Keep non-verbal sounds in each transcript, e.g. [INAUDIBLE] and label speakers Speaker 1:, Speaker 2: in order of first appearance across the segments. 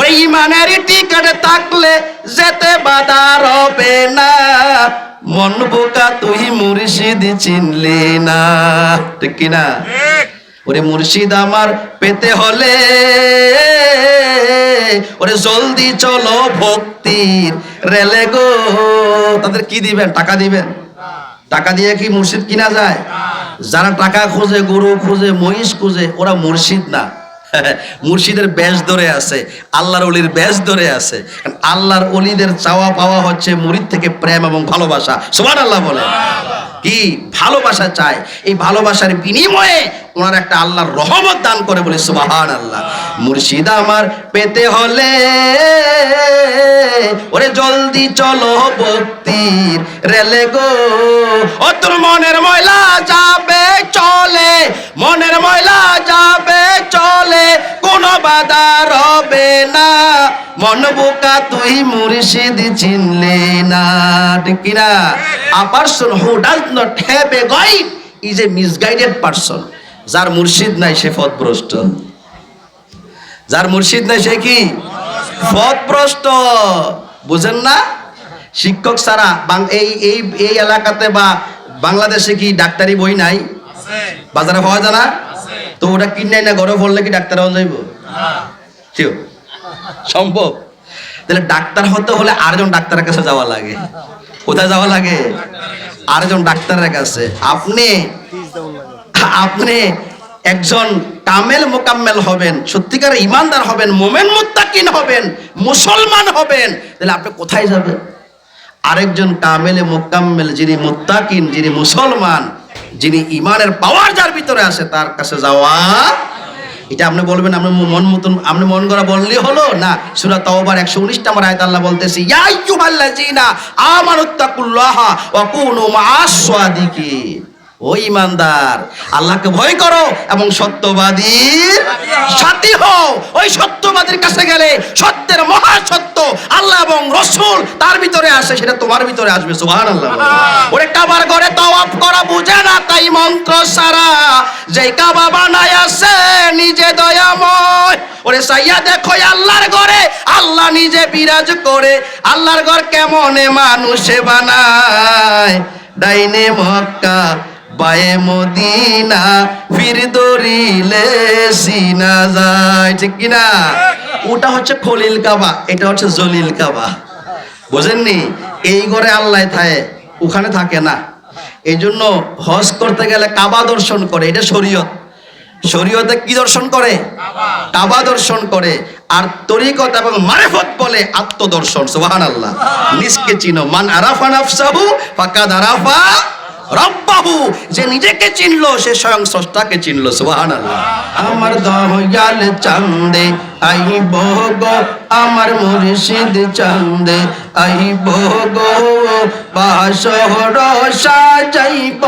Speaker 1: ওই ইমানের টিকেট থাকলে যেতে বাধা রবে না। মন বোকা, তুই মুর্শিদ চিনলি না। ঠিক কিনা? ওরে মুর্শিদ আমার পেতে হলে, ওরে জলদি চলো ভক্তির রেলে গো। তাদের কি দিবেন? টাকা দিবেন? টাকা দিয়ে কি মুর্শিদ কিনা যায়? যারা টাকা খোঁজে, গরু খোঁজে, মহিষ খোঁজে, ওরা মুর্শিদ না। [LAUGHS] মুর্শিদের ব্যাস ধরে আছে, আল্লাহর অলির ব্যাস ধরে আছে। আল্লাহর অলিদের চাওয়া পাওয়া হচ্ছে মুরিদ থেকে প্রেম এবং ভালোবাসা। সুবহান আল্লাহ বলে কি ভালোবাসা চায় এই ভালোবাসার বিনিময়ে ওনার একটা আল্লাহর রহমত দান করে বলে সুবাহান আল্লাহ মুর্শিদ আমার পেতে হলে, ওরে জলদি চলো ভক্তির রেলে গো। ও তোর মনের ময়লা যাবে চলে, মনের ময়লা যাবে রবে না। মন বোকা তুই মুর্শিদ চিনলে না। ঠিক কিনা? A person who does not have a guide is a misguided person যার মুর্শিদ নাই সে পথভ্রষ্ট। যার মুর্শিদ নাই সে কি? পথভ্রষ্ট। বুঝেন না? শিক্ষক ছাড়া বাং- এই এই এই এলাকাতে বা বাংলাদেশে কি ডাক্তারি বই নাই? বাজারে হওয়া জানা তো ওটা কিনে না ঘরে পড়লে কি ডাক্তার হওয়া যাইব? কেউ? সম্ভব? তাহলে ডাক্তার হতে হলে আরেকজন ডাক্তারের কাছে যাওয়া লাগে। কোথায় যাওয়া লাগে? আরেকজন ডাক্তারের কাছে। আপনি আপনি একজন কামেল মোকাম্মেল হবেন, সত্যিকার ইমানদার হবেন, মোমেন মুত্তাকিন হবেন, মুসলমান হবেন। তাহলে আপনি কোথায় যাবেন? আরেকজন কামেলে মোকাম্মেল যিনি মুত্তাকিন, যিনি মুসলমান, যিনি ইমানের পাওয়ার যার ভিতরে আছে, তার কাছে যাওয়া এটা আপনি বলবেন, আপনি মন মতন আপনি মন করা বললে হলো? না, সুরা তাওবার 119 নম্বর আয়াত আল্লাহ বলতেছি, ইয়া আইয়ুহাল্লাযিনা আমানুত্তাকুল্লাহা ওয়া কুনু মা'আস সাদিকিন ও ইমানদার, আল্লাহকে ভয় করো এবং সত্যবাদীর সাথী হও। ওই সত্যবাদীর কাছে গেলে সত্যের মহা সত্য আল্লাহ এবং রসুল তার ভিতরে আসে, সেটা তোমার ভিতরে আসবে, সুবহানাল্লাহ। ওরে কাবার ঘরে তাওয়াফ করা বুঝে না তাই মন্ত্র সারা। যেই কাবা বানায় আছে নিজে দয়াময়। ওরে সাইয়া দেখো আল্লাহর ঘরে, আল্লাহ নিজে বিরাজ করে। আল্লাহর ঘর কেমনে মানুষে বানায়? ডাইনে মক্কা বায়ে মদিনা ফির দরিলে সিনা যায়, ঠিক কিনা? ওটা হচ্ছে খলিল কাবা, এটা হচ্ছে জলিল কাবা। বুঝেননি? এই ঘরে আল্লাহ থাকে, ওখানে থাকে না। এই জন্য হজ করতে গেলে কাবা দর্শন করে, এটা শরীয়ত। শরীয়তে কি দর্শন করে? কাবা দর্শন করে। আর তরিকত এবং মারেফত বলে আত্মদর্শন সুবহান আল্লাহ নিজকে চিনো, মান আরাফা নাফসাহু, ফাকাদ আরাফা রব্বাহু, যে নিজেকে চিনলো, সে স্বয়ং স্রষ্টাকে চিনলো, সুবহানাল্লাহ। আমার দয়াল চান্দে, আইব গো আমার মুর্শিদ চান্দে, আইব গো বাসর সাজাইব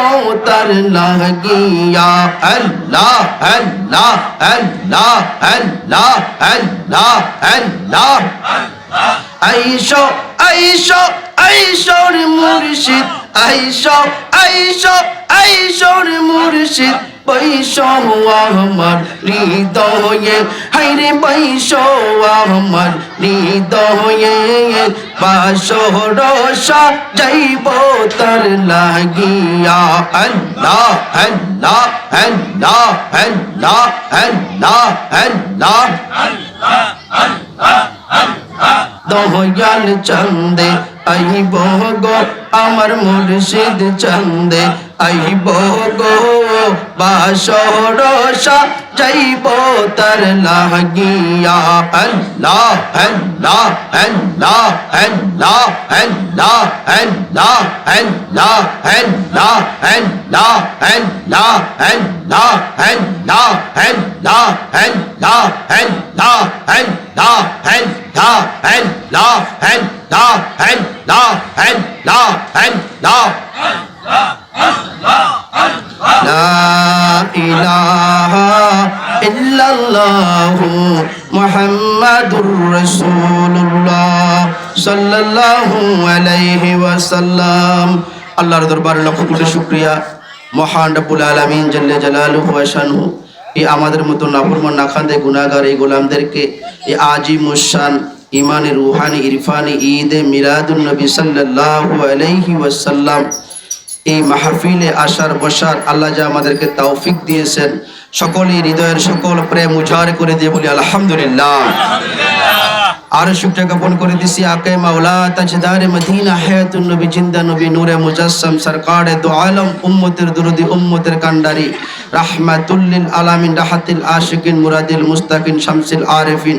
Speaker 1: তার লাগিয়া। আল্লাহ আল্লাহ আল্লাহ আল্লাহ আল্লাহ আল্লাহ। আইসো আইসো, আইসোর মুর্শিদ আইসো আইসো আইসোর মুর্শিদ বৈশো আমার হৃদয়ে। হাইরে বৈশো আমার হৃদয়ে। বাসর যাইব তার লাগিয়া। আল্লাহ আল্লাহ আল্লাহ আল্লাহ আল্লাহ আল্লাহ দয়াল চন্দে আইব গো আমার মুর্শিদ চন্দে আইব গো বাসর যাইব তার লাগিয়া আল্লাহ আল্লাহ আল্লাহ আল্লাহ আল্লাহ আল্লাহ আল্লাহ আল্লাহ আল্লাহ আল্লাহ আল্লাহ মোহাম্মদুর রসুল্লাহ সাল্লাল্লাহু আলাইহি ওয়াসাল্লাম আল্লাহর দরবারে লক্ষ কোটি শুকরিয়া মহান রব্বুল আলমিন জল্লে জালালু ওয়া শানহু। এই আমাদের মতো নাফরমান নাখান্দে গুণাগার এই গোলামদেরকে এই আজি মুসান ইমানে রুহানি, ইরফানি, ঈদে মিলাদুন নবী সাল্লাল্লাহু আলাইহি ওয়াসাল্লাম এই মাহফিলে আসার বসার আল্লাহ যা আমাদেরকে তৌফিক দিয়েছেন সকলেই হৃদয়ের সকল প্রেম উজাড় করে দিয়ে বলি আলহামদুলিল্লাহ। আর শুক্রিয়া জ্ঞাপন করে দিছি আকে মাওলা তাজদার মদিনা হায়াতুন নবী জিন্দা নবী নূরে মুজাসসাম সরকারে দু আলম উম্মতের দুরুদি উম্মতের কান্ডারি রাহমাতুল লিল আলামিন রাহাতিল আশিকিন মুরাদিল মুস্তাকিন শামসিল আরিফিন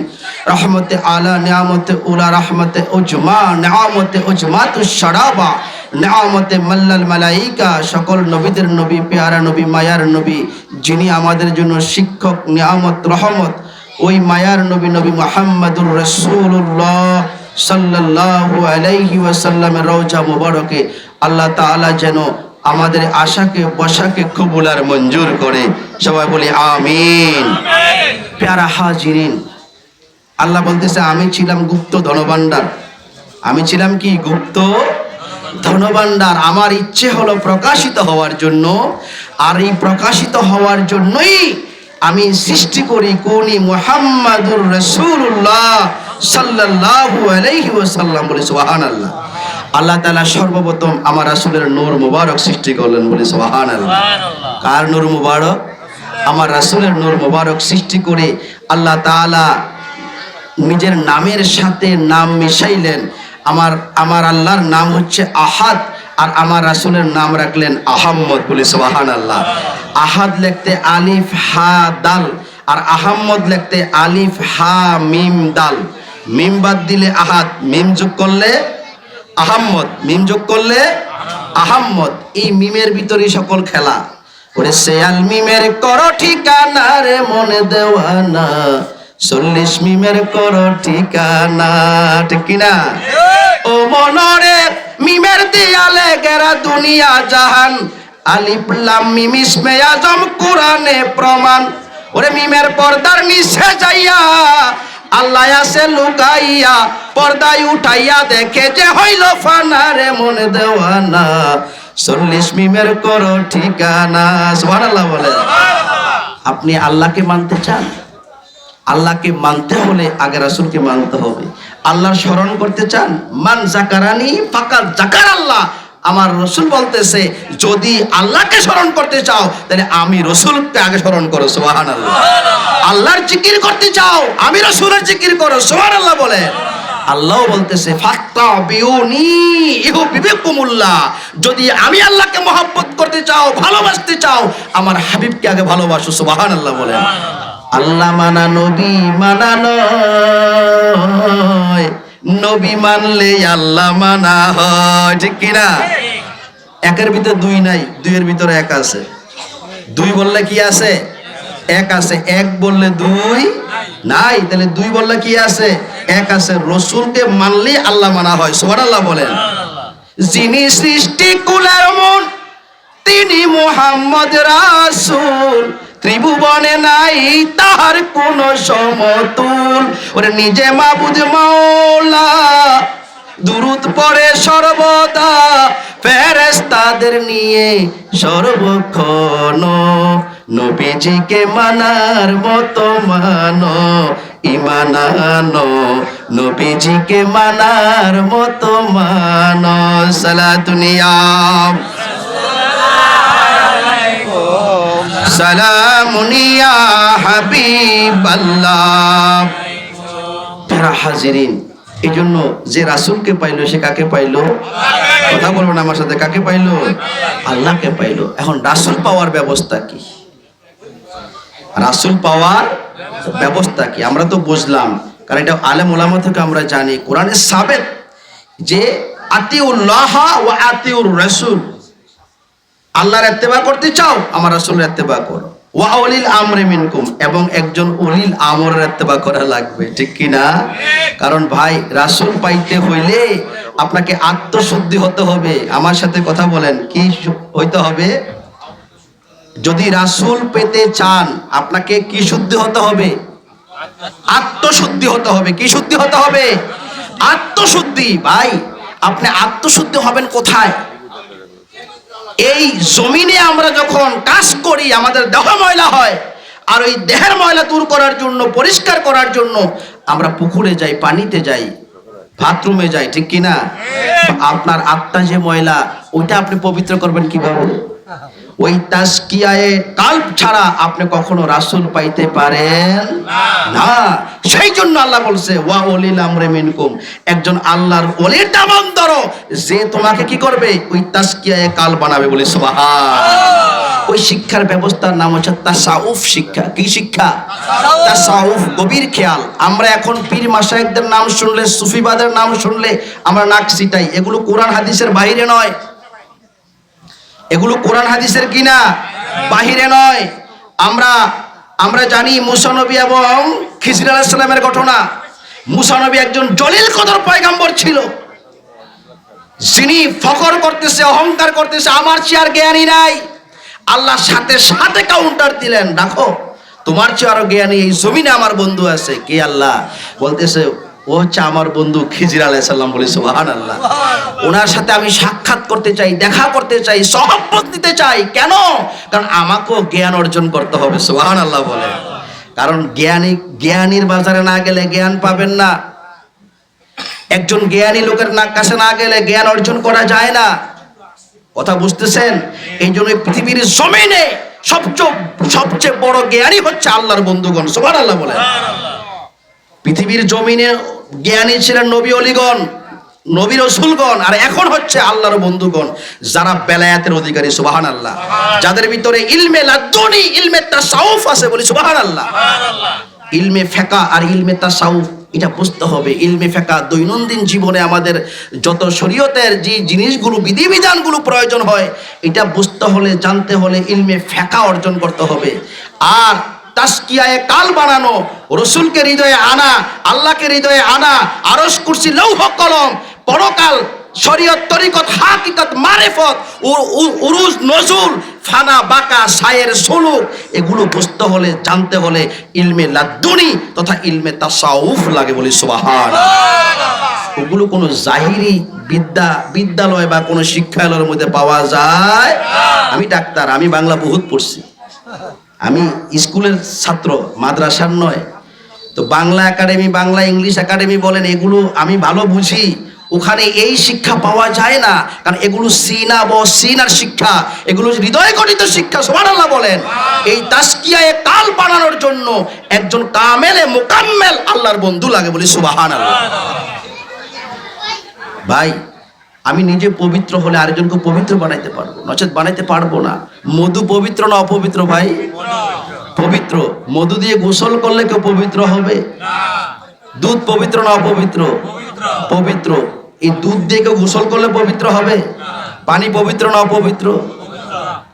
Speaker 1: রহমতে আলা নিয়ামতে উলা রহমতে উজমা নিয়ামতে উজমাতুশ শারাবা। নিয়ামতে মাল্লাল মালাইকা, সকল নবীদের নবী, পেয়ারা নবী, মায়ার নবী, যিনি আমাদের জন্য শিক্ষক, নিয়ামত, রহমত, ওই মায়ার নবী নবী মোহাম্মদুর রসুল্লাহ সাল্লাল্লাহু আলাইহি ওয়াসাল্লামের রওজা মুবারকে আল্লাহ তাআলা যেন আমাদের আশাকে বসাকে কবুল আর মঞ্জুর করে। সবাই বলি আমিন। প্যারা হাজিরিন, আল্লাহ বলতেছে, আমি ছিলাম গুপ্ত ধনভাণ্ডার। আমি ছিলাম কি? গুপ্ত ধনভাণ্ডার আমার ইচ্ছে হলো প্রকাশিত হওয়ার জন্য আর এই প্রকাশিত হওয়ার জন্যই আমি সৃষ্টি করি কোনি মুহাম্মাদুর রসুল্লাহ সাল্লাল্লাহু আলাইহি ওয়াসাল্লাম বলে সুবহানাল্লাহ। আল্লাহ তাআলা সর্বপ্রথম আমার রাসূলের নূর মুবারক সৃষ্টি করলেন বলে সুবহানাল্লাহ। কার নূর মুবারক? আমার রাসূলের নূর মুবারক সৃষ্টি করে আল্লাহ তাআলা নিজের নামের সাথে নাম মিশাইলেন। আমার আমার আল্লাহর নাম হচ্ছে আহাদ, আর আমার রাসূলের নাম রাখলেন আহাম্মদ বলে সুবহান আল্লাহ আহাদ লিখতে আলিফ, হা, দাল, আর আহাম্মদ লিখতে আলিফ, হা, মিম, দাল। মিম বাদ দিলে আহাদ, মিম যোগ করলে আহাম্মদ, মিম যোগ করলে আহাম্মদ। এই মিমের ভিতরে সকল খেলা। ওরে শেয়াল মিমের করো ঠিকানা রে, মনে দেওয়ানা চল্লিশ মিমের করো ঠিকানা, ঠিক কিনা? ও মনরে মিমের দিয়ালে গেরা দুনিয়া জাহান। আলিফ লাম মিম আজম কোরআনে প্রমাণ। ওরে মিমের পর্দার নিচে যাইয়া আল্লাহ আছে লুকাইয়া, পর্দায় উঠাইয়া দেখে যে হইল ফানারে মনে দেওয়ানা। চল্লিশ মিমের করো ঠিকানা, সুবহানাল্লাহ বলে আপনি আল্লাহকে মানতে চান? আল্লাহকে মানতে হলে আগে রাসূলকে মানতে হবে। আল্লাহ স্মরণ করতে চান, মান জাকারানি ফাকাত জাকার আল্লাহ। আমার রসুল বলতেছে, যদি আল্লাহকে স্মরণ করতে চাও, তাহলে আমি রসুলকে আগে স্মরণ করো সোহান আল্লাহ আল্লাহর জিকির করতে চাও, আমি রসুলের জিকির করো সোহান আল্লাহ বলে। আল্লাহ বলতেছে যদি আমি আল্লাহকে মহব্বত করতে চাও, ভালোবাসতে চাও, আমার হাবিবকে আগে ভালোবাসো সুবহান আল্লাহ বলেন। আল্লাহ মানা, নবী মানা নয়। নবী মানলে আল্লাহ মানা হয়, ঠিক কিনা? একের ভিতরে দুই নাই, দুইয়ের ভিতরে এক আছে। দুই বললে কি আছে? এক আছে। এক বললে দুই নাই, তাহলে দুই বললে কি আছে? এক আছে। রসুলকে মানলে আল্লাহ মানা হয়, সুবহানাল্লাহ বলেন। যিনি সৃষ্টি কুলের মন, তিনি মোহাম্মদ রাসূল। ত্রিভুবনে নাই তাহার কোন সমতুল। ওরে নিজে মাবুদ মাওলা, দুরুদ পরে সর্বদা, ফেরেশতাদের নিয়ে সর্বক্ষণ। নবীজিকে মানার মতো মানো, ইমানানো। নবীজিকে মানার মতো মানো সালাতুনিয়াম সালামুনিয়া হাবিবাল্লাহ। প্যারা হাজিরিন। এই জন্য যে রাসূলকে পাইলো, সে কাকে পাইলো? কথা বলব না আমার সাথে, কাকে পাইলো? আল্লাহকে পাইলো। এখন রাসূল পাওয়ার ব্যবস্থা কি? রাসূল পাওয়ার ব্যবস্থা কি? আমরা তো বুঝলাম, কারণ এটা আলেম ওলামা থেকে আমরা জানি। কোরআনে সাবেত যে আতিউল্লাহ ওয়া আতিউর রাসূল আল্লাহর এত্তেবা করতে চাও, আমার রাসূলের এত্তেবা করো। ওয়া উলিল আমরি মিনকুম, এবং একজন উলিল আমরের এত্তেবা করা লাগবে, ঠিক কি না? কারণ ভাই, রাসূল পাইতে হইলে আপনাকে আত্মশুদ্ধি হতে হবে। আমার সাথে কথা বলেন, কি হইতে হবে? যদি রাসূল পেতে চান, আপনাকে কি শুদ্ধি হতে হবে? আত্মশুদ্ধি হতে হবে। কি শুদ্ধি হতে হবে? আত্মশুদ্ধি। ভাই, আপনি আত্মশুদ্ধি হবেন কোথায়? এই জমিনে আমরা যখন কাজ করি আমাদের দেহ ময়লা হয় আর ওই দেহের ময়লা দূর করার জন্য পরিষ্কার করার জন্য আমরা পুকুরে যাই পানিতে যাই বাথরুমে যাই ঠিক কিনা? আপনার আত্মা যে ময়লা ওইটা আপনি পবিত্র করবেন কীভাবে? ওই তাস্কিয়ায়ে কাল্প ছাড়া আপনি কখনো রাসূল পাইতে পারেন? না। সেই জন্য আল্লাহ বলছে ওয়া ওলিল আমরে মিনকুম। একজন আল্লাহর ওলির দামন ধরো যে তোমাকে কি করবে? ওই তাস্কিয়ায়ে কাল বানাবে বলে সুবহান। ওই শিক্ষার ব্যবস্থার নাম হচ্ছে তাসাউফ শিক্ষা। কি শিক্ষা? তাসাউফ। গভীর খেয়াল। আমরা এখন পীর মাসায়েকদের নাম শুনলে সুফিবাদের নাম শুনলে আমরা নাক সিটাই এগুলো কোরআন হাদিসের বাইরে নয়। এগুলো কোরআন হাদিসের কিনা? বাহিরে নয়। আমরা আমরা জানি মুসানবী এবং খিজির আলাহিসাল্লামের ঘটনা। মুসানবী একজন জলিল কদর পয়গাম্বর ছিল। যিনি ফখর করতেছে, অহংকার করতেছে, আমার চেয়ে আর জ্ঞানী নাই। আল্লাহ সাথে সাথে কাউন্টার দিলেন, দেখো, তোমার চেয়ে আরও জ্ঞানী এই জমিনে আমার বন্ধু আছে। কে আল্লাহ? বলতেছে ও হচ্ছে আমার বন্ধু খিজির আলাইসাল্লাম বলে সুবাহান আল্লাহ ওনার সাথে আমি সাক্ষাৎ করতে চাই দেখা করতে চাই সহবত দিতে চাই। কেন? কারণ আমাকেও জ্ঞান অর্জন করতে হবে সুবাহান আল্লাহ বলে। কারণ জ্ঞানী জ্ঞানীর বাজারে না গেলে জ্ঞান পাবেন না। একজন জ্ঞানী লোকের না কাছে না গেলে জ্ঞান অর্জন করা যায় না। কথা বুঝতেছেন? এই জন্য পৃথিবীর জমিনে সবচেয়ে সবচেয়ে বড় জ্ঞানী হচ্ছে আল্লাহর বন্ধুগণ সবার আল্লাহ বলে পৃথিবীর জমিনে জ্ঞানী ছিলেন নবী অলিগণ নবী রসুলগণ আর এখন হচ্ছে আল্লাহর বন্ধুগণ যারা বেলায়াতের অধিকারী সুবাহান আল্লাহ যাদের ভিতরে ইলমে লাদ্দুনি ইলমে তাসাউফ আছে বলি সুবাহান আল্লাহ ইলমে ফেকা আর ইলমে তাসাউফ এটা বুঝতে হবে। ইলমে ফেকা দৈনন্দিন জীবনে আমাদের যত শরীয়তের যে জিনিসগুলো বিধিবিধানগুলো প্রয়োজন হয় এটা বুঝতে হলে জানতে হলে ইলমে ফেকা অর্জন করতে হবে। আর তাস্কিয়ায় কাল বানানো, রসুলকে হৃদয়ে আনা, আল্লাহকে হৃদয়ে আনা আরস কুরসি, লৌহ কলম, পরকাল, শরীয়ত, তরিকত, হাকিকত, মারেফত উরুজ, নজুল, ফানা, বাকা, সায়ের, সুলুক, এগুলো বুঝতে হলে, জানতে হলে ইলমে লাদ্দুনি তথা ইলমে তাসাউফ লাগে বলি, সুবাহান ওগুলো কোনো জাহিরি বিদ্যা, বিদ্যালয় বা কোনো শিক্ষালয়ের মধ্যে পাওয়া যায়? আমি ডাক্তার, আমি বাংলা বহুত পড়ছি। আমি স্কুলের ছাত্র, মাদ্রাসার নয়। তো Bangla academy, Bangla English academy বলেন, এগুলো আমি ভালো বুঝি। ওখানে এই শিক্ষা পাওয়া যায় না, কারণ এগুলো সিনা ব, সিনার শিক্ষা। এগুলো হৃদয় গঠিত শিক্ষা সবার আল্লাহ বলেন। এই তাস্কিয়ায় কাল বানানোর জন্য একজন কামেলে, মোকাম্মেল আল্লাহর বন্ধু লাগে বলি সুবাহান আল্লাহ ভাই আমি নিজে পবিত্র হলে আরেকজনকে পবিত্র বানাইতে পারব। নচেত বানাইতে পারব না। মধু পবিত্র না অপবিত্র ভাই? পবিত্র। মধু দিয়ে গোসল করলে কেউ পবিত্র হবে? দুধ পবিত্র না অপবিত্র? পবিত্র। এই দুধ দিয়ে কেউ গোসল করলে পবিত্র হবে? পানি পবিত্র না অপবিত্র?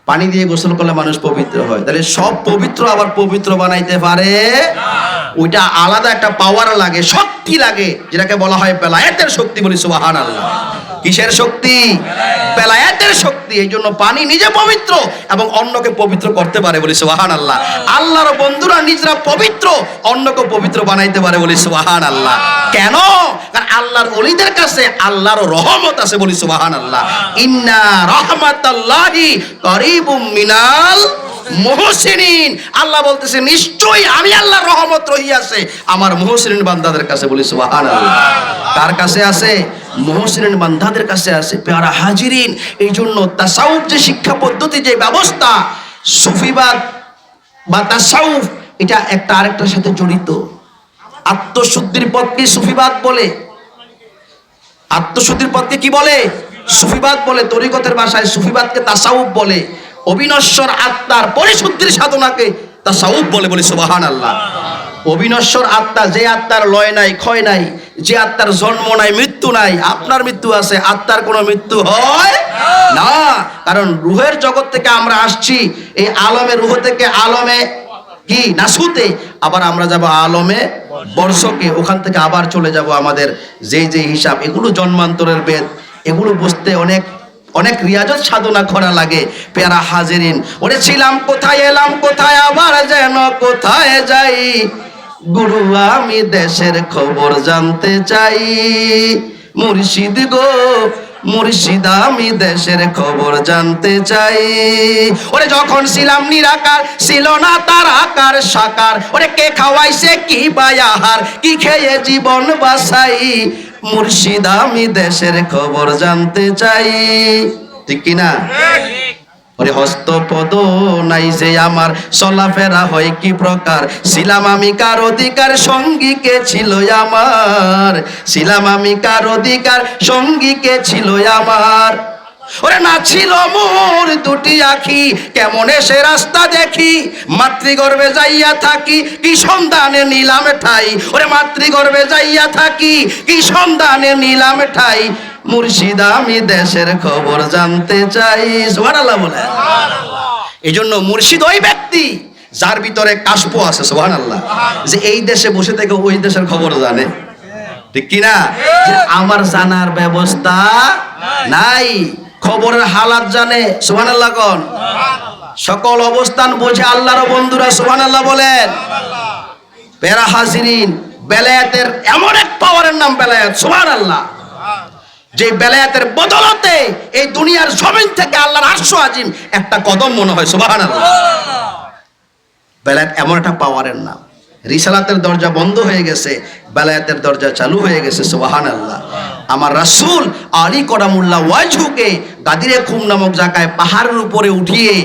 Speaker 1: পানি দিয়ে গোসল করলে মানুষ পবিত্র হয়। তাহলে সব পবিত্র আবার পবিত্র বানাইতে পারে? ওইটা আলাদা একটা পাওয়ার লাগে, শক্তি লাগে, যেটাকে বলা হয় বেলায়েতের শক্তি বলি সুবাহান আল্লাহ কিসের শক্তি? বেলায়েতের শক্তি, এই জন্য পানি নিজে পবিত্র এবং অন্যকে পবিত্র করতে পারে বলি সুবাহান আল্লাহ আল্লাহর বন্ধুরা নিজেরা পবিত্র, অন্যকে পবিত্র বানাইতে পারে বলি সুবাহান আল্লাহ কেন? কারণ আল্লাহর অলিদের কাছে আল্লাহর রহমত আছে বলি সুবাহান আল্লাহ ইন্না রহমাতাল্লাহি করিবুম মিনাল মুহসিনিন। আল্লাহ বলতেছে, নিশ্চয়ই আমি আল্লাহ রহমত রহিয়াছে। আমার মুহসিনিন বান্দাদের কাছে বলি তার কাছে আছে? মুহসিনিন বান্দাদের কাছে আছে। পেয়ারা হাজিরিন। এই জন্য তাসাউফ যে শিক্ষা পদ্ধতি, যে ব্যবস্থা, সুফিবাদ বা তাসাউফ, এটা একটা আরেকটার সাথে জড়িত। আত্মশুদ্ধির পথকে সুফিবাদ বলে। আত্মশুদ্ধির পথকে কি বলে? সুফিবাদ বলে। তরিকতের ভাষায় সুফিবাদকে তাসাউফ বলে। অবিনশ্বর আত্মার পরিশুদ্ধির সাধনাকে তাসাউফ বলে বলে সুবাহান আল্লাহ অবিনশ্বর আত্মা যে আত্মার লয় নাই, ক্ষয় নাই, যে আত্মার জন্ম নাই, মৃত্যু নাই, আপনার মৃত্যু আছে, আত্মার কোনো মৃত্যু হয় না। কারণ রুহের জগৎ থেকে আমরা আসছি, এই আলমে রুহ থেকে আলমে কি? নাসুতে। আবার আমরা যাব আলমে বর্ষকে, ওখান থেকে আবার চলে যাব আমাদের যে যে হিসাব। এগুলো জন্মান্তরের বেদ, এগুলো বুঝতে অনেক অনেক রিয়াজত সাধনা করা লাগে। পেয়ারা হাজেরিন, ওরে ছিলাম কোথায়, এলাম কোথায়, আবার যেন কোথায় যাই? গুরু, আমি দেশের খবর জানতে চাই। মুর্শিদ গো, মুর্শিদ, আমি দেশের খবর জানতে চাই। ওরে যখন ছিলাম নিরাকার, ছিল না তার আকার সাকার। ওরে কে খাওয়াইছে, কি বায়াহার কি খেয়ে জীবন বাসাই মুর্শিদ, আমি দেশের খবর জানতে চাই। ঠিক কিনা? ওরে হস্তপদ নাই যে আমার, চলাফেরা হয় কি প্রকার? ছিলাম আমি কার অধিকার, সঙ্গী কে ছিল আমার? ছিলাম আমি কার অধিকার, সঙ্গী কে ছিল আমার? ওরে না ছিল মোর দুটি আখি, কেমন এসে রাস্তা দেখি? মাতৃগর্ভে যাইয়া থাকি, কি সন্ধানে নিলাম ঠাই? ওরে মাতৃগর্ভে যাইয়া থাকি, কি সন্ধানে নিলাম ঠাই? মুর্শিদ আমি দেশের খবর জানতে চাই। সুবহানাল্লাহ বলে এই জন্য মুর্শিদ ওই ব্যক্তি, যার ভিতরে কাশপ আছে সোহান আল্লাহ যে এই দেশে বসে থেকে ওই দেশের খবর জানে। ঠিক কিনা? আমার জানার ব্যবস্থা নাই। খবরের হালাত জানে সোহান আল্লাহ কন? সকল অবস্থান বোঝে আল্লাহর বন্ধুরা সোহান আল্লাহ বলেন। পেরা হাজিরিন, বেলায়াতের এমন এক পাওয়ারের নাম বেলায়াত সোহান আল্লাহ যে বেলায়াতের বদলতে এই দুনিয়ার জমিন থেকে আল্লাহর আরশ আজিম একটা কদম মনে হয়, সুবহানাল্লাহ। বেলায়াত এমন একটা পাওয়ারের নাম। রিসালাতের দরজা বন্ধ হয়ে গেছে, বেলায়াতের দরজা চালু হয়ে গেছে সোহান আল্লাহ আমার রাসুল আলী করামুল্লাহ ওয়াজহুকে গাদিরে খুম নামক জায়গায় পাহাড়ের উপরে উঠিয়ে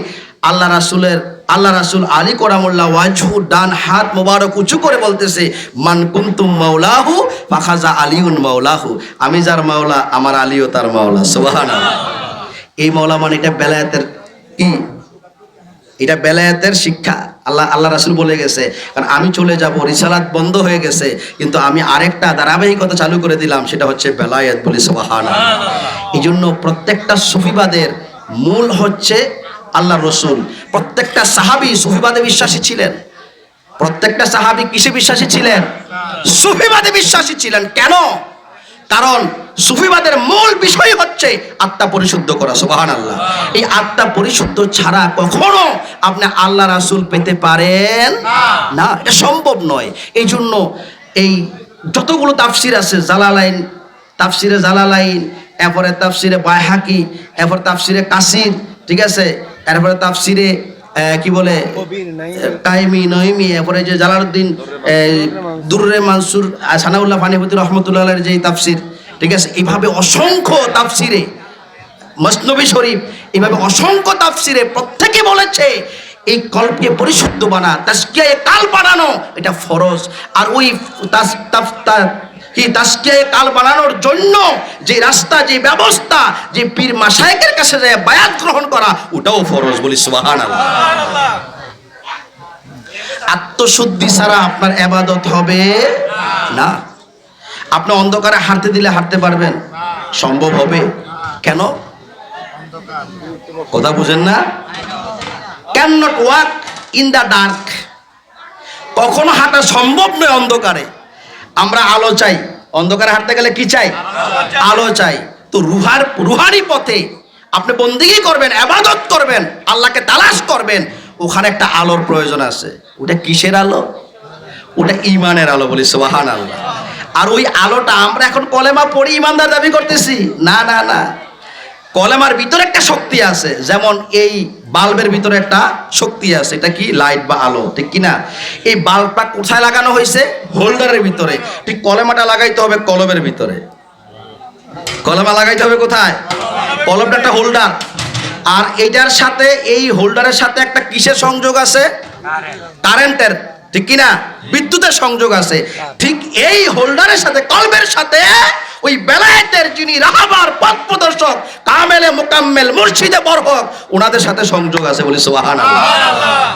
Speaker 1: আল্লাহ রাসুলের, আল্লাহ রাসুল আলী করামুল্লাহ ওয়াজহু ডান হাত মোবারক উঁচু করে বলতেছে, মান কুনতুম মাওলাহু ফাখাজা আলিউন মাওলাহু। আমি যার মাওলা, আমার আলীও তার মাওলা, সুবহানাল্লাহ। এই মাওলা মানে এটা বেলায়াতের কি এটা বেলায়াতের শিক্ষা। আল্লাহ আল্লাহ রাসুল বলে গেছে কারণ আমি চলে যাব রিসালাত বন্ধ হয়ে গেছে কিন্তু আমি আরেকটা ধারাবাহিকতা চালু করে দিলাম সেটা হচ্ছে বেলায়েত বলি সবাহান এই জন্য প্রত্যেকটা সুফিবাদের মূল হচ্ছে আল্লাহ রসুল। প্রত্যেকটা সাহাবি সুফিবাদে বিশ্বাসী ছিলেন। প্রত্যেকটা সাহাবি কিসে বিশ্বাসী ছিলেন? সুফিবাদে বিশ্বাসী ছিলেন। কেন? কারণ সুফিবাদের মূল বিষয় হচ্ছে আত্মা পরিশুদ্ধ করা সুবাহান আল্লাহ এই আত্মা পরিশুদ্ধ ছাড়া কখনো আপনি আল্লাহ রাসুল পেতে পারেন না। এটা সম্ভব নয়। এই জন্য এই যতগুলো তাফসির আছে জালালাইন তাফসিরে জালালাইন এরপরে তাফসিরে বাইহাকি এরপর তাফসিরে কাসির ঠিক আছে? এরপরে তাফসিরে কি বলে? টাইমি নইমি। এরপরে যে জালালউদ্দিন দুর্রে মানসুর সানাউল্লাহ ফানিপতি রহমতুল্লাহ যে তাফসির ঠিক আছে? এইভাবে অসংখ্য তাফসিরে, মসনবী শরীফ এইভাবে অসংখ্য তাফসিরে প্রত্যেকে বলেছে, এই কল্পকে পরিশুদ্ধ বানা তাস্কিয়া কাল বানানো, এটা ফরজ। আর ওই কি তাস্কিয়া কাল বানানোর জন্য যে রাস্তা, যে ব্যবস্থা, যে পীর মাসায়েকের কাছে যায় বায়াত গ্রহণ করা, ওটাও ফরজ বলি সুবহানাল্লাহ। আত্মশুদ্ধি ছাড়া আপনার এবাদত হবে না। আপনি অন্ধকারে হাঁটতে দিলে হাঁটতে পারবেন। সম্ভব হবে। কেন? কথা বুঝেন না? Can not walk in the dark কখনো হাঁটা সম্ভব নয় অন্ধকারে। আমরা আলো চাই। অন্ধকারে হাঁটতে গেলে কি চাই? আলো চাই। তো রুহার রুহারি পথে আপনি বন্দিগি করবেন, আবাদত করবেন, আল্লাহকে তালাশ করবেন, ওখানে একটা আলোর প্রয়োজন আছে। ওটা কিসের আলো? ওটা ইমানের আলো বলি সোহান আল্লাহ আর ওই আলোটা আমরা এখন কলেমা পড়ি ইমানদার দাবি করতেছি। না না না। কলেমার ভিতরে একটা শক্তি আছে, যেমন এই বাল্বের ভিতরে একটা শক্তি আছে। এটা কি? লাইট বা আলো, ঠিক কি না এই বাল্বটা কোথায় লাগানো হয়েছে? হোল্ডারের ভিতরে। ঠিক কলেমাটা লাগাইতে হবে কলমের ভিতরে। কলমা লাগাইতে হবে কোথায়? কলমটা একটা হোল্ডার। আর এটার সাথে, এই হোল্ডারের সাথে একটা কিসের সংযোগ আছে? কারেন্টের। ঠিক কিনা? বিদ্যুতের সংযোগ আছে। ঠিক এই হোল্ডারের সাথে কলমের সাথে ওই বেলায়েতের যিনি রাহাবার পথ প্রদর্শক কামেলে মোকাম্মেল মুর্শিদে বরহক ওনাদের সাথে সংযোগ আছে বলি সোহান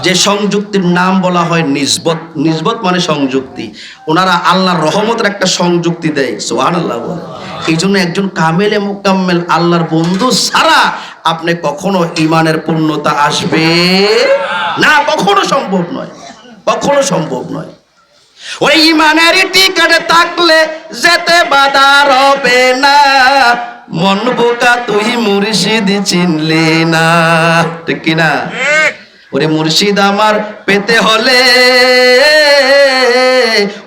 Speaker 1: যে সংযুক্তির নাম বলা হয় নিজবত নিজবত মানে সংযুক্তি। ওনারা আল্লাহর রহমতের একটা সংযুক্তি দেয় সোহান আল্লাহ এই জন্য একজন কামেলে মোকাম্মেল আল্লাহর বন্ধু ছাড়া আপনি কখনো ইমানের পূর্ণতা আসবে না কখনো সম্ভব নয়। কখনো সম্ভব নয়। ওই ইমানের টিকেট থাকলে যেতে বাধা রবে না। মন বোকা তুই মুর্শিদ চিনলি না। ঠিক কিনা ওরে মুর্শিদ আমার পেতে হলে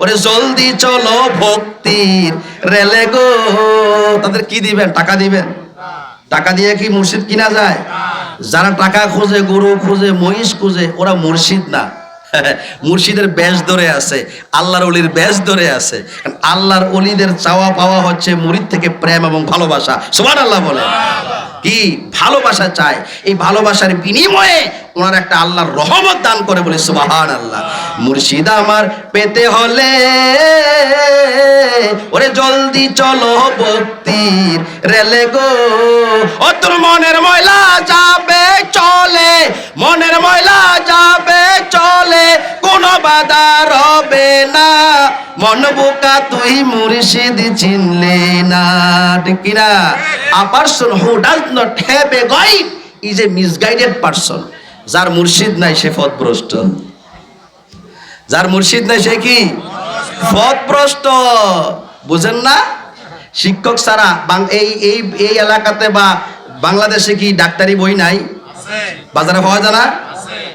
Speaker 1: ওরে জলদি চলো ভক্তির রেলে গো। তাদের কি দিবেন? টাকা দিবেন? টাকা দিয়ে কি মুর্শিদ কিনা যায়? যারা টাকা খোঁজে গরু খোঁজে মহিষ খোঁজে ওরা মুর্শিদ না। [LAUGHS] মুর্শিদের ব্যাস ধরে আছে, আল্লাহর অলির ব্যাস ধরে আছে। আল্লাহর অলিদের চাওয়া পাওয়া হচ্ছে মুরিদ থেকে প্রেম এবং ভালোবাসা। সবার আল্লাহ বলে কি ভালোবাসা চায়? এই ভালোবাসার বিনিময়ে ওনার একটা আল্লাহর রহমত দান করে বলে সুবাহান আল্লাহ মুর্শিদ আমার পেতে হলে ওরে জলদি চলো ভক্তির রেলে গো। ও তোর মনের ময়লা যাবে চলে, মনের ময়লা যাবে চলে, কোনো বাধা রবে না। মন বোকা তুই মুর্শিদ চিনলে না, ঠিক কিনা? A person who does not have a guide is a misguided person যার মুর্শিদ নাই, সে পথভ্রষ্ট। যার মুর্শিদ নাই, সে কি? পথভ্রষ্ট। বুঝেন না? শিক্ষক ছাড়া এই এই এই এলাকাতে বা বাংলাদেশে কি ডাক্তারি বই নাই? বাজারে পাওয়া যায় না?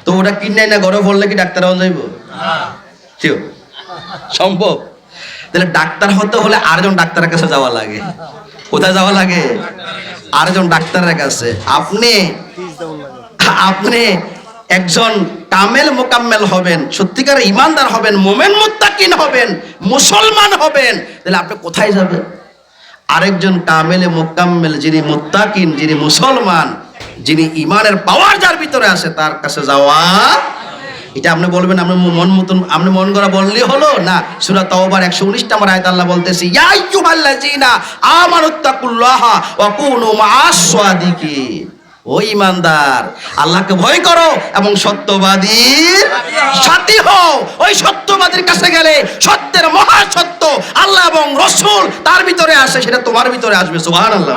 Speaker 1: তো ওটা কিনে না ঘরে পড়লে কি ডাক্তার হওয়া যাইব? সম্ভব। তাহলে ডাক্তার হতে হলে আরেকজন ডাক্তারের কাছে যাওয়া লাগে। কোথায় যাওয়া লাগে? আরেকজন ডাক্তারের কাছে আপনি আপনি একজন কামেল মোকাম্মেল হবেন, সত্যিকার ইমানদার হবেন, মোমেন মুত্তাকিন হবেন, মুসলমান হবেন, তাহলে আপনি কোথায় যাবেন? আরেকজন কামেলে মোকাম্মেল যিনি মুত্তাকিন, যিনি মুসলমান, যিনি ইমানের পাওয়ার যার ভিতরে আছে, তার কাছে যাওয়া এটা আপনি বলবেন, আপনি মন মতন আপনি মন করা বললে হলো? না, সুরা তাওবার 119 নম্বর আয়াত আল্লাহ বলতেছি, ইয়া আইয়ুহাল্লাযীনা আমানুত্তাকুল্লাহা ওয়া কুনু মা'আস সাদিকিন ও ইমানদার আল্লাহকে ভয় করো এবং সত্যবাদীর সাথী হও। ওই সত্যবাদীর কাছে গেলে সত্যের মহা সত্য আল্লাহ এবং রসুল তার ভিতরে আসে সেটা তোমার ভিতরে আসবে সুহান আল্লাহ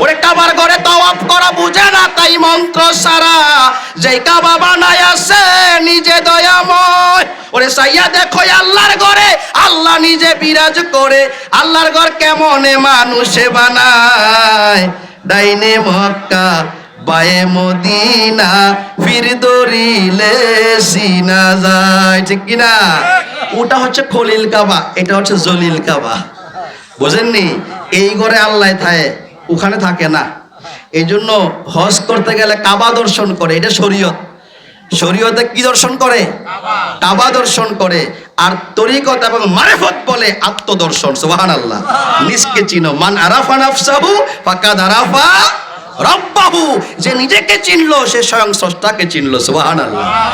Speaker 1: ওরে কাবার ঘরে তাওয়াফ করা বুঝে না তাই মন্ত্র সারা। যেই কাবা বানায় আছে নিজে দয়াময়। ওরে সাইয়া দেখো আল্লাহর ঘরে আল্লাহ নিজে বিরাজ করে। আল্লাহর ঘর কেমনে মানুষে বানায়? ডাইনে মক্কা বায়ে মদিনা ফির দরিলে সিনা যায় ঠিক কিনা? ওটা হচ্ছে খলিল কাবা এটা হচ্ছে জলিল কাবা। বুঝেননি? এই ঘরে আল্লাহ থাকে ওখানে থাকে না। এই জন্য হজ করতে গেলে কাবা দর্শন করে এটা শরীয়ত। শরীয়তে কি দর্শন করে? কাবা দর্শন করে। আর তরিকত এবং মারেফত বলে আত্মদর্শন সুবহান আল্লাহ নিজকে চিনো মান আরাফা নাফসাহু ফাকাদ আরাফা রব্বাহু যে নিজেকে চিনলো সে স্বয়ং স্রষ্টাকে চিনলো সুবাহ আল্লাহ